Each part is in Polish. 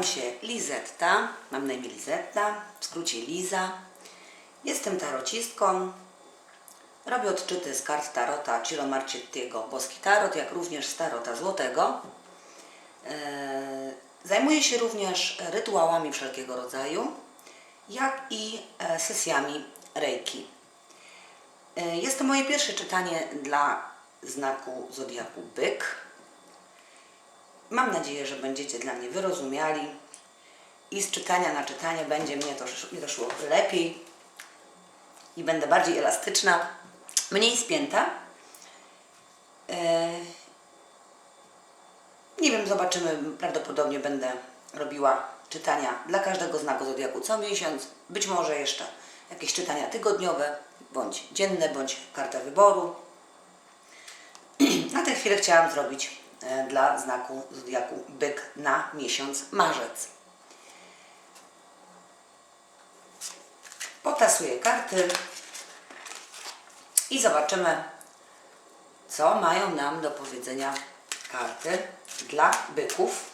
Nazywam się Lizetta, mam na imię Lizetta, w skrócie Liza. Jestem tarocistką. Robię odczyty z kart tarota Ciro Marchettiego, boski tarot, jak również z tarota złotego. Eee, Zajmuję się również rytuałami wszelkiego rodzaju, jak i e, sesjami reiki. E, Jest to moje pierwsze czytanie dla znaku zodiaku byk. Mam nadzieję, że będziecie dla mnie wyrozumiali i z czytania na czytanie będzie mnie to, to szło lepiej i będę bardziej elastyczna, mniej spięta. E, Nie wiem, zobaczymy. Prawdopodobnie będę robiła czytania dla każdego znaku zodiaku co miesiąc. Być może jeszcze jakieś czytania tygodniowe, bądź dzienne, bądź kartę wyboru. Na tę chwilę chciałam zrobić dla znaku zodiaku byk na miesiąc marzec. Potasuję karty i zobaczymy, co mają nam do powiedzenia karty dla byków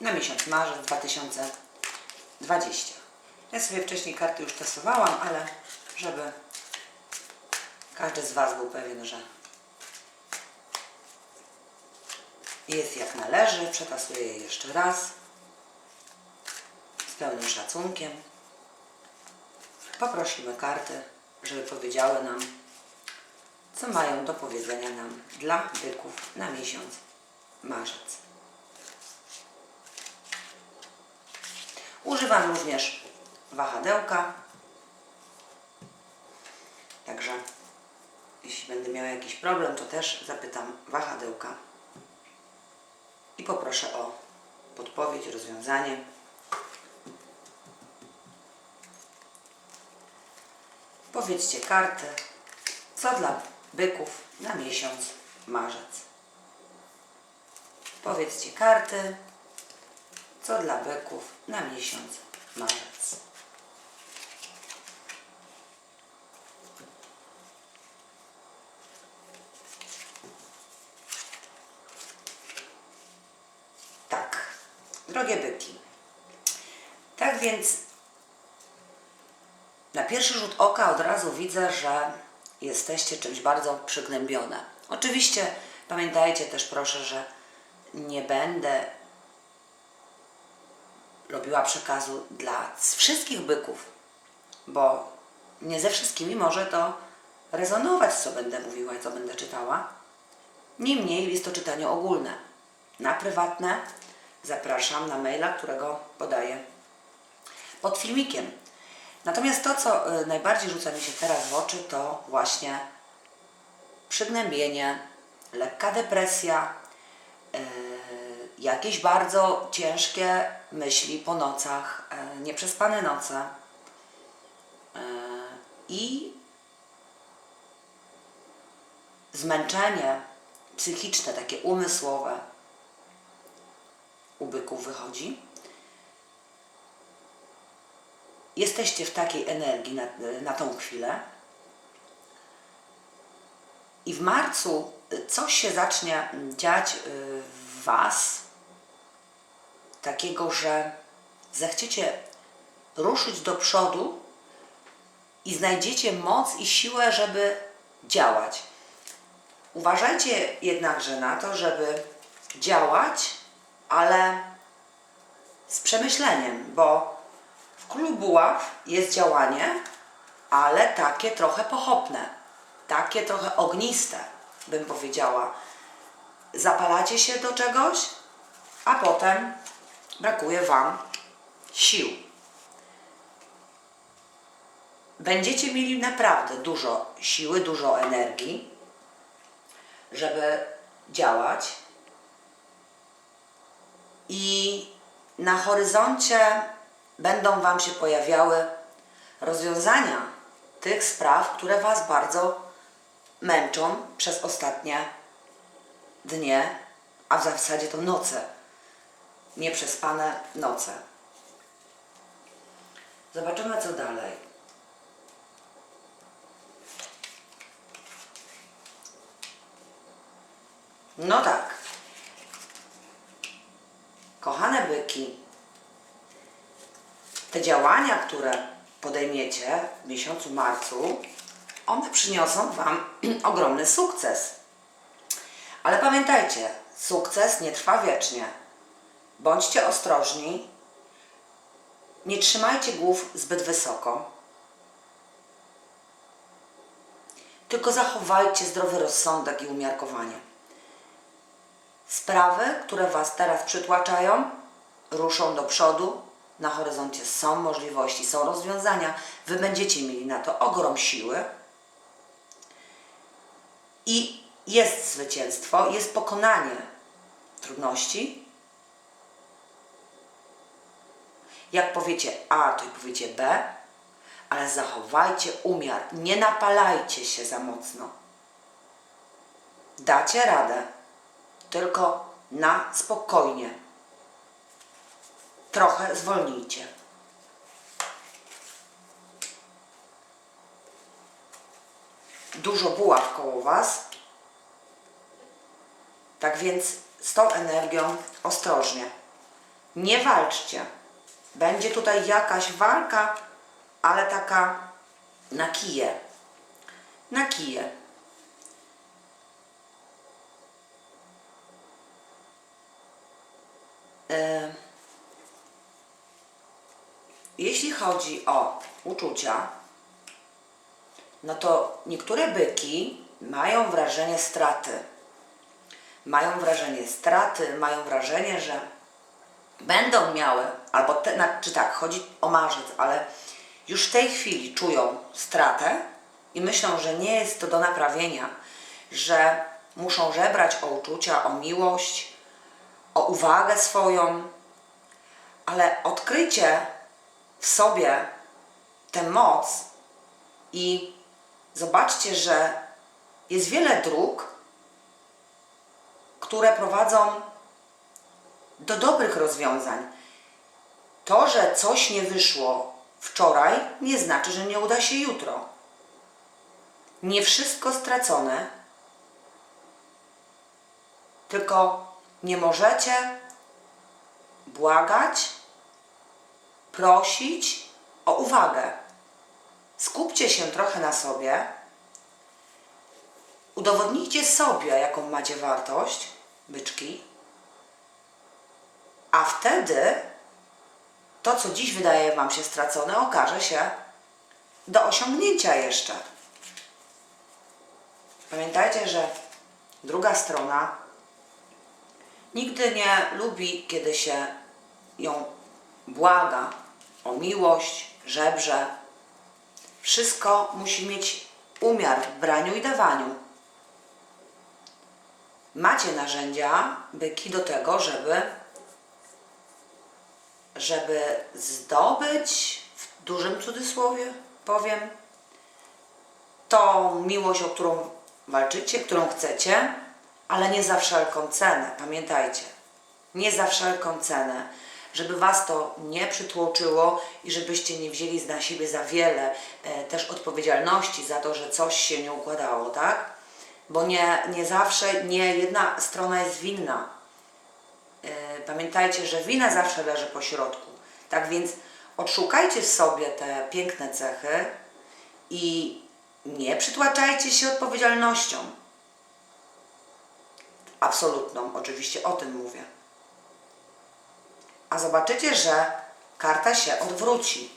na miesiąc marzec 2020. Ja sobie wcześniej karty już testowałam, ale żeby każdy z Was był pewien, że jest jak należy, przetasuję je jeszcze raz z pełnym szacunkiem. Poprosimy karty, żeby powiedziały nam, co mają do powiedzenia nam dla byków na miesiąc marzec. Używam również wahadełka, także jeśli będę miała jakiś problem, to też zapytam wahadełka i poproszę o podpowiedź, rozwiązanie. Powiedzcie karty, co dla byków na miesiąc marzec. Powiedzcie karty, co dla byków na miesiąc marzec. Tak, drogie byki. Tak więc na pierwszy rzut oka od razu widzę, że jesteście czymś bardzo przygnębione. Oczywiście pamiętajcie też proszę, że nie będę robiła przekazu dla wszystkich byków, bo nie ze wszystkimi może to rezonować, co będę mówiła i co będę czytała. Niemniej jest to czytanie ogólne. Na prywatne zapraszam na maila, którego podaję pod filmikiem. Natomiast to, co y, najbardziej rzuca mi się teraz w oczy, to właśnie przygnębienie, lekka depresja, yy, jakieś bardzo ciężkie myśli po nocach, yy, nieprzespane noce yy, i zmęczenie psychiczne, takie umysłowe u byków wychodzi jesteście w takiej energii na, na tą chwilę. I w marcu coś się zacznie dziać y, w Was, takiego, że zechciecie ruszyć do przodu i znajdziecie moc i siłę, żeby działać. Uważajcie jednakże na to, żeby działać, ale z przemyśleniem, bo w królu buław jest działanie, ale takie trochę pochopne, takie trochę ogniste, bym powiedziała. Zapalacie się do czegoś, a potem brakuje Wam sił. Będziecie mieli naprawdę dużo siły, dużo energii, żeby działać. I na horyzoncie będą Wam się pojawiały rozwiązania tych spraw, które Was bardzo męczą przez ostatnie dnie, a w zasadzie to noce. Nieprzespane noce. Zobaczymy, co dalej. No tak. Kochane byki, te działania, które podejmiecie w miesiącu marcu, one przyniosą Wam ogromny sukces. Ale pamiętajcie, sukces nie trwa wiecznie. Bądźcie ostrożni, nie trzymajcie głów zbyt wysoko. Tylko zachowajcie zdrowy rozsądek i umiarkowanie. Sprawy, które Was teraz przytłaczają, ruszą do przodu. Na horyzoncie są możliwości, są rozwiązania. Wy będziecie mieli na to ogrom siły. I jest zwycięstwo, jest pokonanie trudności. Jak powiecie A, to i powiecie B, ale zachowajcie umiar. Nie napalajcie się za mocno. Dacie radę, tylko na spokojnie. Trochę zwolnijcie. Dużo buław koło Was. Tak więc z tą energią ostrożnie. Nie walczcie. Będzie tutaj jakaś walka, ale taka na kije. Na kije. E, Jeśli chodzi o uczucia, no to niektóre byki mają wrażenie straty. Mają wrażenie straty, mają wrażenie, że będą miały, albo te, czy tak, chodzi o marzec, ale już w tej chwili czują stratę i myślą, że nie jest to do naprawienia, że muszą żebrać o uczucia, o miłość, o uwagę swoją, ale odkryjcie w sobie tę moc i zobaczcie, że jest wiele dróg, które prowadzą do dobrych rozwiązań. To, że coś nie wyszło wczoraj, nie znaczy, że nie uda się jutro. Nie wszystko stracone, tylko nie możecie błagać, prosić o uwagę. Skupcie się trochę na sobie. Udowodnijcie sobie, jaką macie wartość, byczki. A wtedy to, co dziś wydaje Wam się stracone, okaże się do osiągnięcia jeszcze. Pamiętajcie, że druga strona nigdy nie lubi, kiedy się ją błaga o miłość, żebrze. Wszystko musi mieć umiar w braniu i dawaniu. Macie narzędzia, byki do tego, żeby żeby zdobyć, w dużym cudzysłowie powiem, tą miłość, o którą walczycie, którą chcecie, ale nie za wszelką cenę. Pamiętajcie, nie za wszelką cenę, żeby Was to nie przytłoczyło i żebyście nie wzięli na siebie za wiele e, też odpowiedzialności za to, że coś się nie układało, tak? Bo nie, nie zawsze, nie jedna strona jest winna. E, Pamiętajcie, że wina zawsze leży po środku. Tak więc odszukajcie w sobie te piękne cechy i nie przytłaczajcie się odpowiedzialnością. Absolutną, oczywiście o tym mówię. A zobaczycie, że karta się odwróci.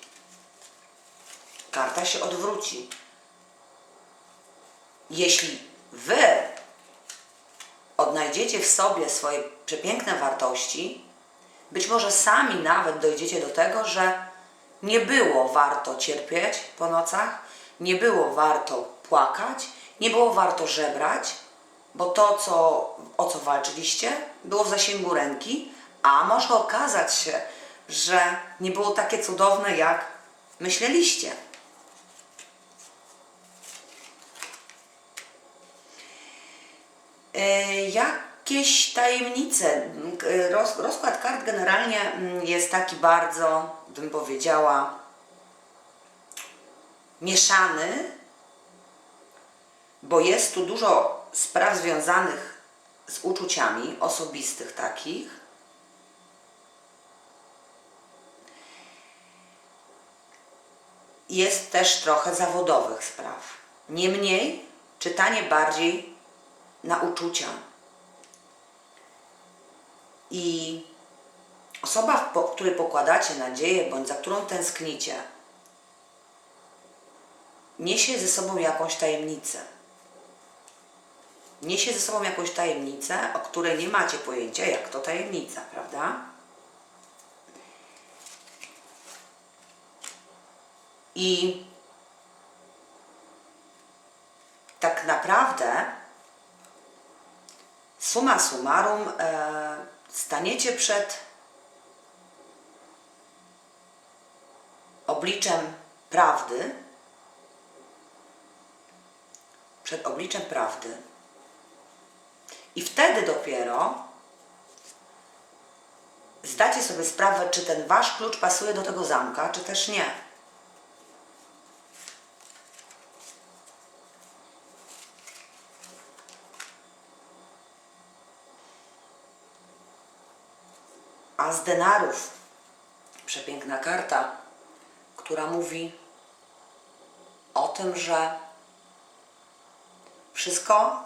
Karta się odwróci. Jeśli wy odnajdziecie w sobie swoje przepiękne wartości, być może sami nawet dojdziecie do tego, że nie było warto cierpieć po nocach, nie było warto płakać, nie było warto żebrać, bo to, co, o co walczyliście, było w zasięgu ręki, a może okazać się, że nie było takie cudowne, jak myśleliście. E, Jakieś tajemnice. Roz, rozkład kart generalnie mm, jest taki bardzo, bym powiedziała, mieszany, bo jest tu dużo spraw związanych z uczuciami osobistych takich. Jest też trochę zawodowych spraw. Niemniej czytanie bardziej na uczucia. I osoba, w po- której pokładacie nadzieję, bądź za którą tęsknicie, niesie ze sobą jakąś tajemnicę. Niesie ze sobą jakąś tajemnicę, o której nie macie pojęcia, jak to tajemnica, prawda? I tak naprawdę summa summarum e, staniecie przed obliczem prawdy, przed obliczem prawdy. I wtedy dopiero zdacie sobie sprawę, czy ten wasz klucz pasuje do tego zamka, czy też nie. A z denarów przepiękna karta, która mówi o tym, że wszystko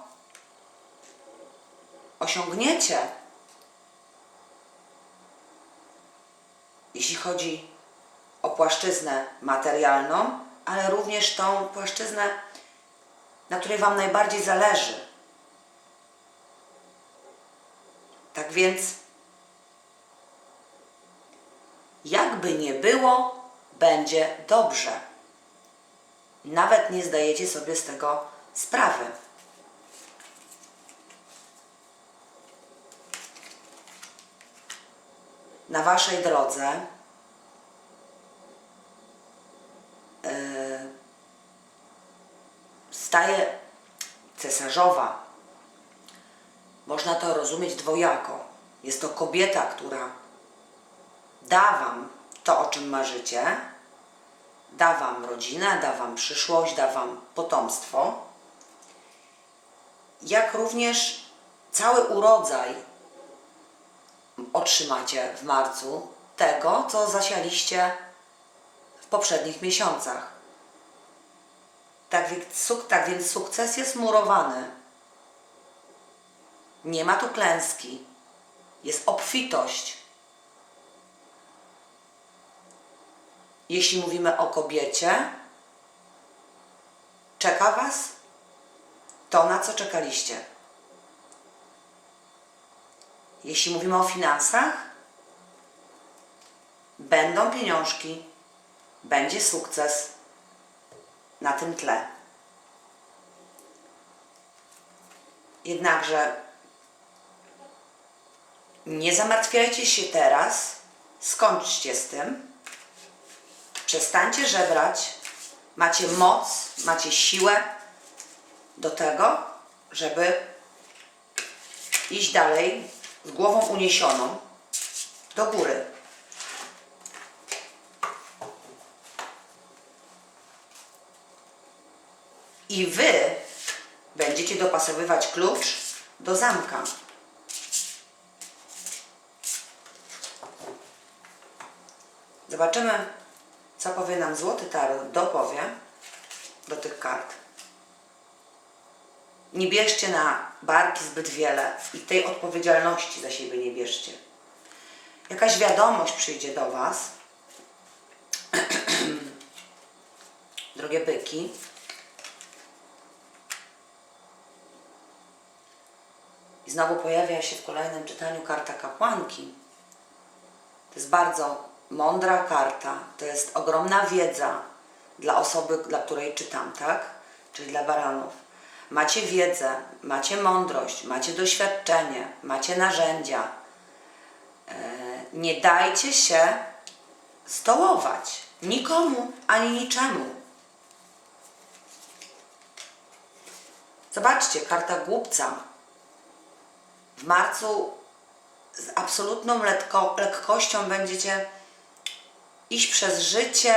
osiągniecie, jeśli chodzi o płaszczyznę materialną, ale również tą płaszczyznę, na której Wam najbardziej zależy. Tak więc, jakby nie było, będzie dobrze. Nawet nie zdajecie sobie z tego sprawy. na waszej drodze yy, staje cesarzowa. Można to rozumieć dwojako. Jest to kobieta, która da wam to, o czym marzycie, da wam rodzinę, da wam przyszłość, da wam potomstwo, jak również cały urodzaj otrzymacie w marcu tego, co zasialiście w poprzednich miesiącach. Tak więc, tak więc sukces jest murowany. Nie ma tu klęski. Jest obfitość. Jeśli mówimy o kobiecie, czeka Was to, na co czekaliście. Jeśli mówimy o finansach, będą pieniążki, będzie sukces na tym tle. Jednakże nie zamartwiajcie się teraz, skończcie z tym, przestańcie żebrać, macie moc, macie siłę do tego, żeby iść dalej z głową uniesioną do góry. I wy będziecie dopasowywać klucz do zamka. Zobaczymy, co powie nam Złoty Tarot, dopowie do tych kart. Nie bierzcie na barki zbyt wiele i tej odpowiedzialności za siebie nie bierzcie. Jakaś wiadomość przyjdzie do Was, drogie byki. I znowu pojawia się w kolejnym czytaniu karta kapłanki. To jest bardzo mądra karta, to jest ogromna wiedza dla osoby, dla której czytam, tak? Czyli dla baranów. Macie wiedzę, macie mądrość, macie doświadczenie, macie narzędzia. E, Nie dajcie się zdołować nikomu ani niczemu. Zobaczcie, karta głupca. W marcu z absolutną lekko, lekkością będziecie iść przez życie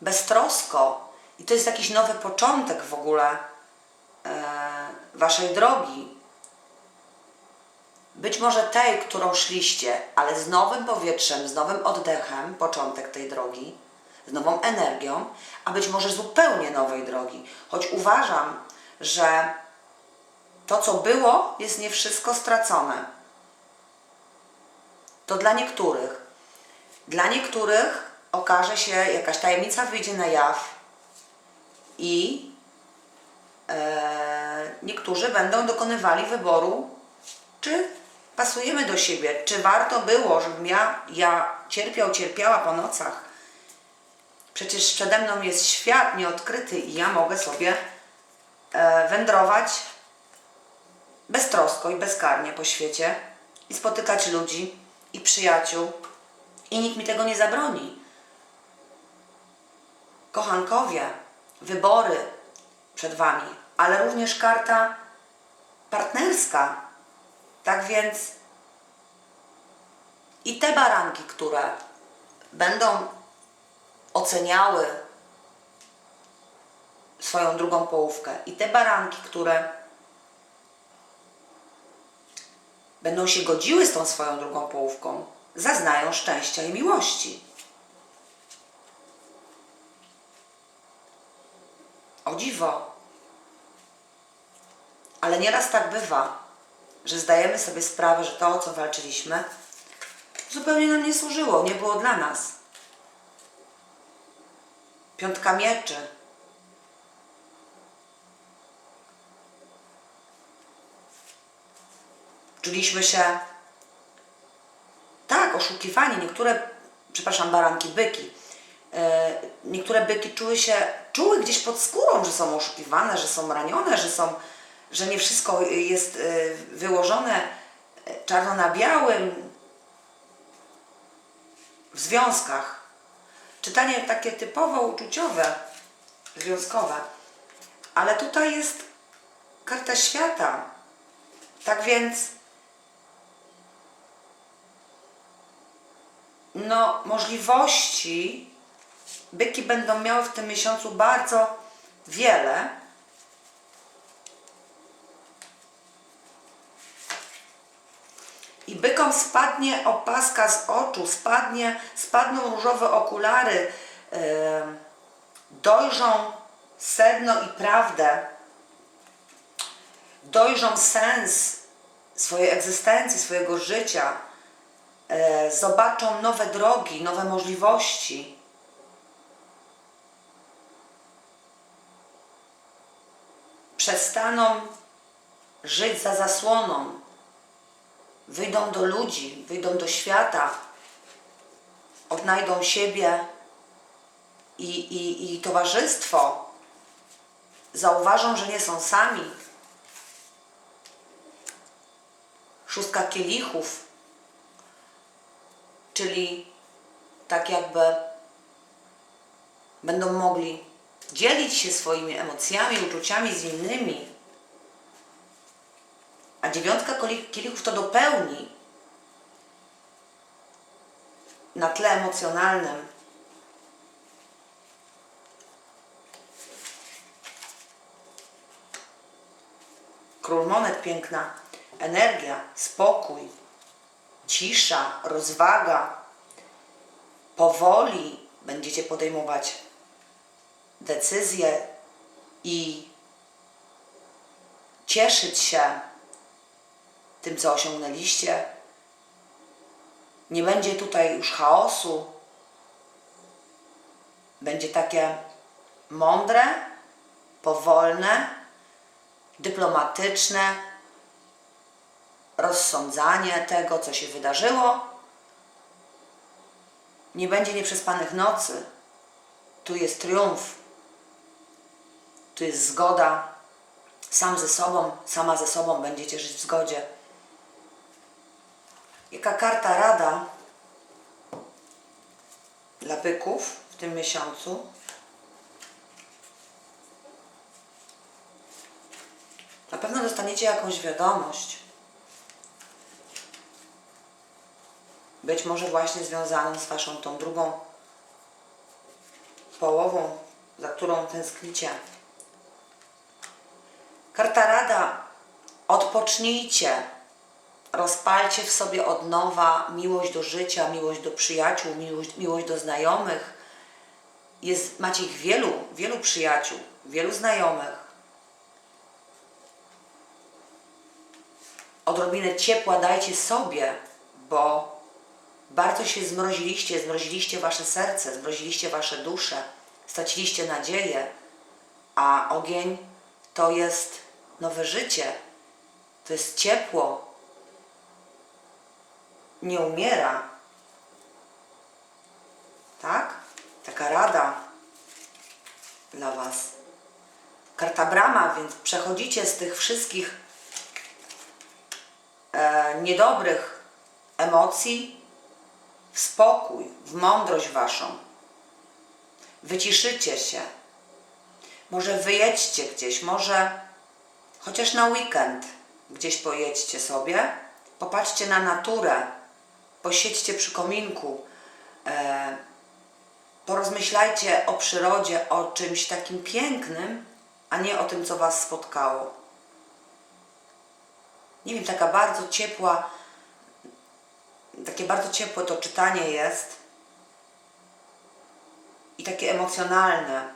beztrosko. I to jest jakiś nowy początek w ogóle e, waszej drogi. być może tej, którą szliście, ale z nowym powietrzem, z nowym oddechem, początek tej drogi, z nową energią, a być może zupełnie nowej drogi. Choć uważam, że to, co było, jest nie wszystko stracone. To dla niektórych. Dla niektórych okaże się, jakaś tajemnica wyjdzie na jaw i e, niektórzy będą dokonywali wyboru, czy pasujemy do siebie, czy warto było, żebym ja, ja cierpiał, cierpiała po nocach. Przecież przede mną jest świat nieodkryty i ja mogę sobie e, wędrować beztrosko i bezkarnie po świecie i spotykać ludzi i przyjaciół i nikt mi tego nie zabroni. Kochankowie, wybory przed Wami, ale również karta partnerska. Tak więc i te baranki, które będą oceniały swoją drugą połówkę, i te baranki, które będą się godziły z tą swoją drugą połówką, zaznają szczęścia i miłości. O dziwo. Ale nieraz tak bywa, że zdajemy sobie sprawę, że to, o co walczyliśmy, zupełnie nam nie służyło, nie było dla nas. Piątka mieczy. Czuliśmy się tak, oszukiwani. Niektóre, przepraszam, baranki, byki. E, niektóre byki czuły się, czuły gdzieś pod skórą, że są oszukiwane, że są ranione, że są, że nie wszystko jest e, wyłożone e, czarno na białym w związkach. Czytanie takie typowo uczuciowe, związkowe. Ale tutaj jest karta świata. Tak więc no, możliwości byki będą miały w tym miesiącu bardzo wiele. I bykom spadnie opaska z oczu, spadnie, spadną różowe okulary, yy, dojrzą sedno i prawdę, dojrzą sens swojej egzystencji, swojego życia, zobaczą nowe drogi, nowe możliwości. Przestaną żyć za zasłoną, wyjdą do ludzi, wyjdą do świata, odnajdą siebie i, i, i towarzystwo, zauważą, że nie są sami. Szóstka kielichów czyli tak jakby będą mogli dzielić się swoimi emocjami, uczuciami z innymi. A dziewiątka kielichów to dopełni na tle emocjonalnym. Król monet piękna, energia, spokój, cisza, rozwaga. Powoli będziecie podejmować decyzje i cieszyć się tym, co osiągnęliście. Nie będzie tutaj już chaosu. Będzie takie mądre, powolne, dyplomatyczne, rozsądzanie tego, co się wydarzyło. Nie będzie nieprzespanych nocy. Tu jest triumf. Tu jest zgoda. Sam ze sobą, sama ze sobą będziecie żyć w zgodzie. Jaka karta rada dla byków w tym miesiącu? Na pewno dostaniecie jakąś wiadomość. Być może właśnie związaną z Waszą tą drugą połową, za którą tęsknicie. Karta rada. Odpocznijcie. rozpalcie w sobie od nowa miłość do życia, miłość do przyjaciół, miłość, miłość do znajomych. Jest, macie ich wielu, wielu przyjaciół, wielu znajomych. Odrobinę ciepła dajcie sobie, bo bardzo się zmroziliście, zmroziliście wasze serce, zmroziliście wasze dusze, straciliście nadzieję, a ogień to jest nowe życie, to jest ciepło, nie umiera. Tak? Taka rada dla Was. Karta brama, więc przechodzicie z tych wszystkich e, niedobrych emocji w spokój, w mądrość Waszą. Wyciszycie się. Może wyjedźcie gdzieś, może chociaż na weekend gdzieś pojedźcie sobie, popatrzcie na naturę, posiedźcie przy kominku, e, porozmyślajcie o przyrodzie, o czymś takim pięknym, a nie o tym, co Was spotkało. Nie wiem, taka bardzo ciepła, takie bardzo ciepłe to czytanie jest i takie emocjonalne,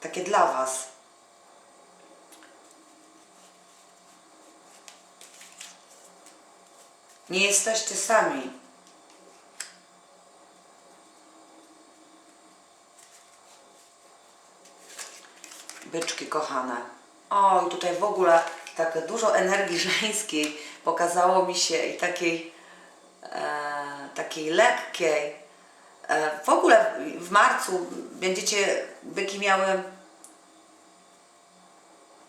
takie dla Was. Nie jesteście sami. Byczki kochane. O, i tutaj w ogóle tak dużo energii żeńskiej pokazało mi się i takiej, takiej lekkiej. E, w ogóle w marcu będziecie byki miały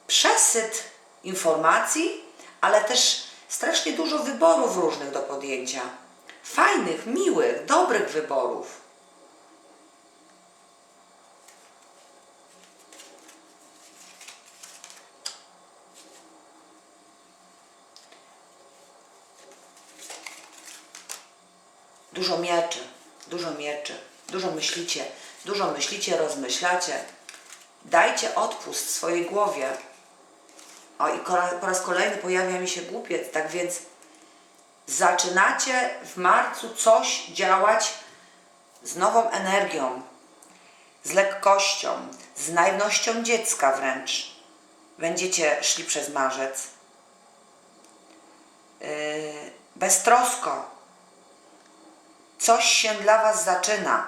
przesyt informacji, ale też strasznie dużo wyborów różnych do podjęcia. Fajnych, miłych, dobrych wyborów. Dużo mieczy, dużo mieczy, dużo myślicie, dużo myślicie, rozmyślacie. Dajcie odpust swojej głowie. O i po raz kolejny pojawia mi się głupiec, tak więc zaczynacie w marcu coś działać z nową energią, z lekkością, z naiwnością dziecka wręcz. Będziecie szli przez marzec. Yy, beztrosko. Coś się dla Was zaczyna.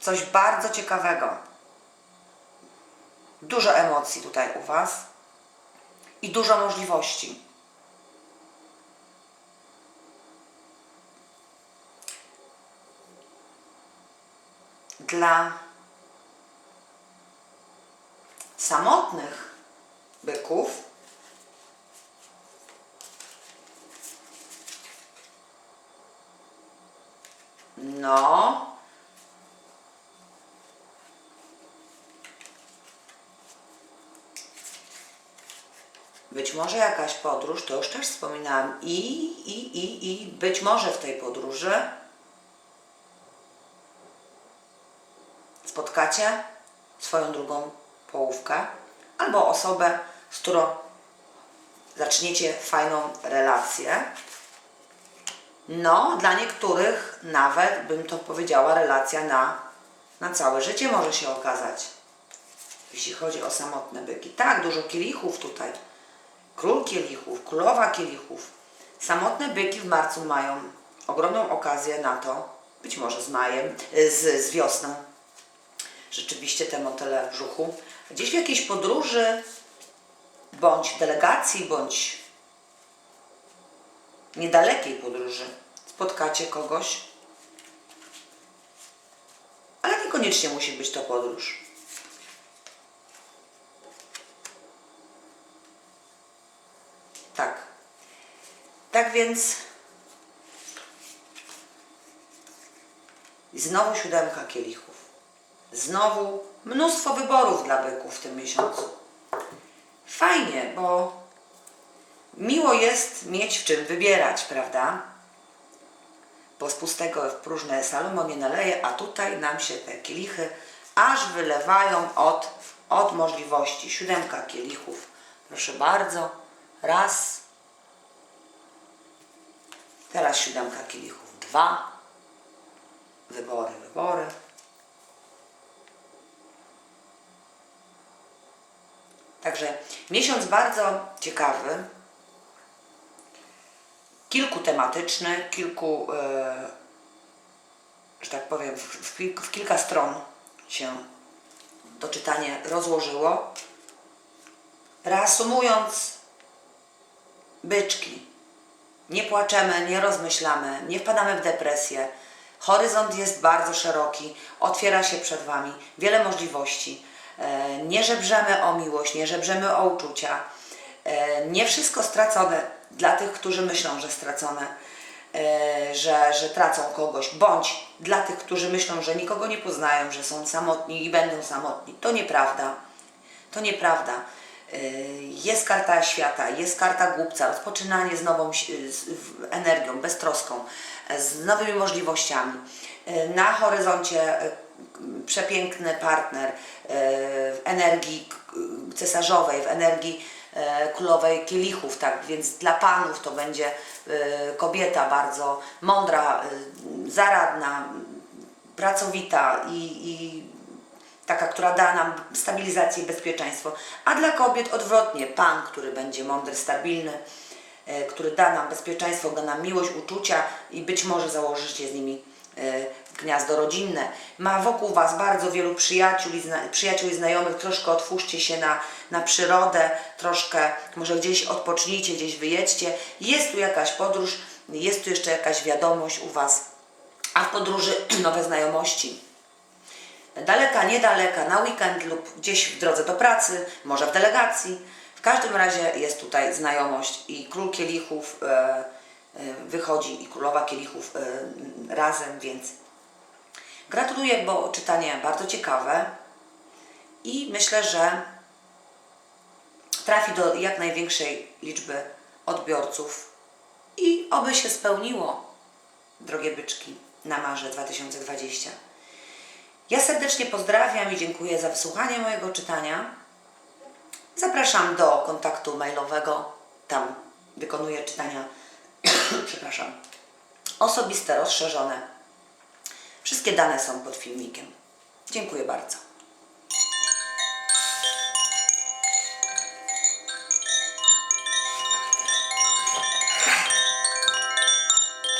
Coś bardzo ciekawego. Dużo emocji tutaj u Was i dużo możliwości. Dla samotnych byków no Być może jakaś podróż, to już też wspominałam, i, i, i, i być może w tej podróży spotkacie swoją drugą połówkę albo osobę, z którą zaczniecie fajną relację. No, dla niektórych nawet bym to powiedziała relacja na, na całe życie może się okazać. Jeśli chodzi o samotne byki. Tak, dużo kielichów tutaj. Król kielichów, królowa kielichów. Samotne byki w marcu mają ogromną okazję na to, być może z majem, z, z wiosną. Rzeczywiście te motyle w brzuchu. Gdzieś w jakiejś podróży, bądź delegacji, bądź niedalekiej podróży spotkacie kogoś, ale niekoniecznie musi być to podróż. Tak. Tak więc znowu siódemka kielichów. Znowu mnóstwo wyborów dla byków w tym miesiącu. Fajnie, bo miło jest mieć w czym wybierać, prawda? Bo z pustego w próżne Salomon nie naleje, a tutaj nam się te kielichy aż wylewają od, od możliwości. Siódemka kielichów. Proszę bardzo. Raz, Teraz siódemka kielichów 2. Wybory, wybory. Także miesiąc bardzo ciekawy, kilku tematyczny, kilku, e, że tak powiem, w kilka stron się to czytanie rozłożyło. Reasumując, byczki, nie płaczemy, nie rozmyślamy, nie wpadamy w depresję. Horyzont jest bardzo szeroki, otwiera się przed Wami wiele możliwości. E, Nie żebrzemy o miłość, nie żebrzemy o uczucia. E, Nie wszystko stracone dla tych, którzy myślą, że stracone, e, że, że tracą kogoś, bądź dla tych, którzy myślą, że nikogo nie poznają, że są samotni i będą samotni. To nieprawda. To nieprawda. Y, Jest karta świata, jest karta głupca, rozpoczynanie z nową energią, beztroską, e, z nowymi możliwościami. Na horyzoncie e, przepiękny partner e, w energii cesarzowej, w energii e, królowej kielichów, tak? Więc dla panów to będzie e, kobieta bardzo mądra, e, zaradna, pracowita i, i taka, która da nam stabilizację i bezpieczeństwo, a dla kobiet odwrotnie, pan, który będzie mądry, stabilny, e, który da nam bezpieczeństwo, da nam miłość, uczucia i być może założycie z nimi e, gniazdo rodzinne. Ma wokół Was bardzo wielu przyjaciół i, zna, przyjaciół i znajomych, troszkę otwórzcie się na, na przyrodę, troszkę może gdzieś odpocznijcie, gdzieś wyjedźcie. Jest tu jakaś podróż, jest tu jeszcze jakaś wiadomość u Was, a w podróży nowe znajomości daleka, niedaleka, na weekend lub gdzieś w drodze do pracy, może w delegacji. W każdym razie jest tutaj znajomość i król kielichów e, e, wychodzi i królowa kielichów e, razem, więc gratuluję, bo czytanie bardzo ciekawe i myślę, że trafi do jak największej liczby odbiorców i oby się spełniło, drogie byczki, na marze 2020. Ja serdecznie pozdrawiam i dziękuję za wysłuchanie mojego czytania. Zapraszam do kontaktu mailowego. Tam wykonuję czytania, przepraszam, osobiste, rozszerzone. Wszystkie dane są pod filmikiem. Dziękuję bardzo.